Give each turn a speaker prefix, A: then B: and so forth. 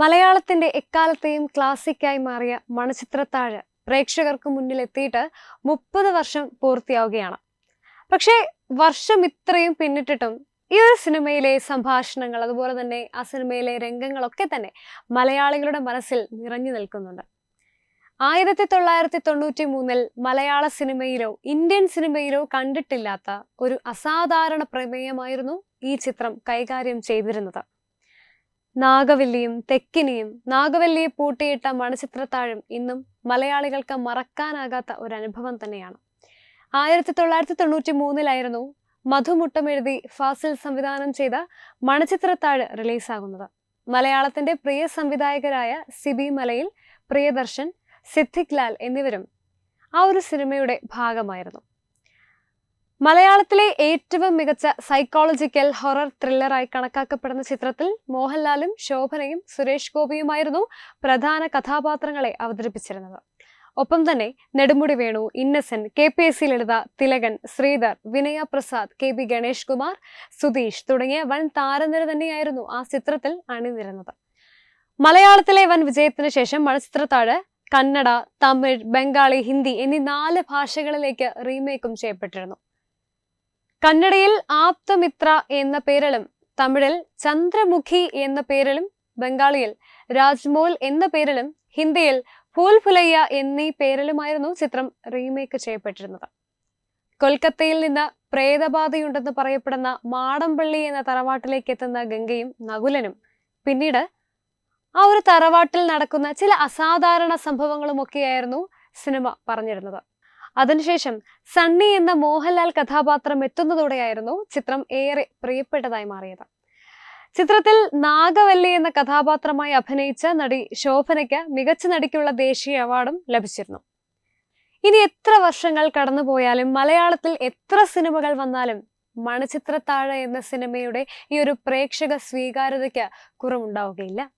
A: മലയാളത്തിന്റെ എക്കാലത്തെയും ക്ലാസിക്കായി മാറിയ മണച്ചിത്രത്താഴ് പ്രേക്ഷകർക്ക് മുന്നിൽ എത്തിയിട്ട് മുപ്പത് വർഷം പൂർത്തിയാവുകയാണ്. പക്ഷേ വർഷം ഇത്രയും പിന്നിട്ടിട്ടും ഈ ഒരു സിനിമയിലെ സംഭാഷണങ്ങൾ അതുപോലെ തന്നെ ആ സിനിമയിലെ രംഗങ്ങളൊക്കെ തന്നെ മലയാളികളുടെ മനസ്സിൽ നിറഞ്ഞു നിൽക്കുന്നുണ്ട്. ആയിരത്തി തൊള്ളായിരത്തി തൊണ്ണൂറ്റി മൂന്നിൽ മലയാള സിനിമയിലോ ഇന്ത്യൻ സിനിമയിലോ കണ്ടിട്ടില്ലാത്ത ഒരു അസാധാരണ പ്രമേയമായിരുന്നു ഈ ചിത്രം കൈകാര്യം ചെയ്തിരുന്നത്. നാഗവല്ലിയും തെക്കിനിയും നാഗവല്ലിയെ പൂട്ടിയിട്ട മണിച്ചിത്രത്താഴും ഇന്നും മലയാളികൾക്ക് മറക്കാനാകാത്ത ഒരു അനുഭവം തന്നെയാണ്. ആയിരത്തി തൊള്ളായിരത്തി തൊണ്ണൂറ്റി മൂന്നിലായിരുന്നു മധുമുട്ടമെഴുതി ഫാസിൽ സംവിധാനം ചെയ്ത മണച്ചിത്രത്താഴ് റിലീസാകുന്നത്. മലയാളത്തിന്റെ പ്രിയ സംവിധായകരായ സിബി മലയിൽ പ്രിയദർശൻ സിദ്ധിക് ലാൽ എന്നിവരും ആ ഒരു സിനിമയുടെ ഭാഗമായിരുന്നു. മലയാളത്തിലെ ഏറ്റവും മികച്ച സൈക്കോളജിക്കൽ ഹൊറർ ത്രില്ലറായി കണക്കാക്കപ്പെടുന്ന ചിത്രത്തിൽ മോഹൻലാലും ശോഭനയും സുരേഷ് ഗോപിയുമായിരുന്നു പ്രധാന കഥാപാത്രങ്ങളെ അവതരിപ്പിച്ചിരുന്നത്. ഒപ്പം തന്നെ Nedumudi Venu Innocent K P S C Lalitha Thilakan Sreedhar Vinaya Prasad K B Ganesh Kumar Sudheesh തുടങ്ങിയ വൻ താരനിര തന്നെയായിരുന്നു ആ ചിത്രത്തിൽ അണിനിരുന്നത്. മലയാളത്തിലെ വൻ വിജയത്തിന് ശേഷം മണച്ചിത്രത്താഴ് കന്നഡ തമിഴ് ബംഗാളി ഹിന്ദി എന്നീ നാല് ഭാഷകളിലേക്ക് റീമേക്കും ചെയ്യപ്പെട്ടിരുന്നു. കന്നഡയിൽ ആപ്തമിത്ര എന്ന പേരിലും തമിഴിൽ ചന്ദ്രമുഖി എന്ന പേരിലും ബംഗാളിയിൽ രാജ്മോൽ എന്ന പേരിലും ഹിന്ദിയിൽ ഫൂൽഫുലയ്യ എന്നീ പേരിലുമായിരുന്നു ചിത്രം റീമേക്ക് ചെയ്യപ്പെട്ടിരുന്നത്. കൊൽക്കത്തയിൽ നിന്ന് പ്രേതബാധയുണ്ടെന്ന് പറയപ്പെടുന്ന മാടമ്പള്ളി എന്ന തറവാട്ടിലേക്ക് എത്തുന്ന ഗംഗയും നകുലനും പിന്നീട് ആ ഒരു തറവാട്ടിൽ നടക്കുന്ന ചില അസാധാരണ സംഭവങ്ങളുമൊക്കെയായിരുന്നു സിനിമ പറഞ്ഞിരുന്നത്. അതിനുശേഷം സണ്ണി എന്ന മോഹൻലാൽ കഥാപാത്രം എത്തുന്നതോടെയായിരുന്നു ചിത്രം ഏറെ പ്രിയപ്പെട്ടതായി മാറിയത്. ചിത്രത്തിൽ നാഗവല്ലി എന്ന കഥാപാത്രമായി അഭിനയിച്ച നടി ശോഭനയ്ക്ക് മികച്ച നടിക്കുള്ള ദേശീയ അവാർഡും ലഭിച്ചിരുന്നു. ഇനി എത്ര വർഷങ്ങൾ കടന്നുപോയാലും മലയാളത്തിൽ എത്ര സിനിമകൾ വന്നാലും മണിചിത്രത്താഴ എന്ന സിനിമയുടെ ഈ ഒരു പ്രേക്ഷക സ്വീകാര്യതയ്ക്ക് കുറവുണ്ടാവുകയില്ല.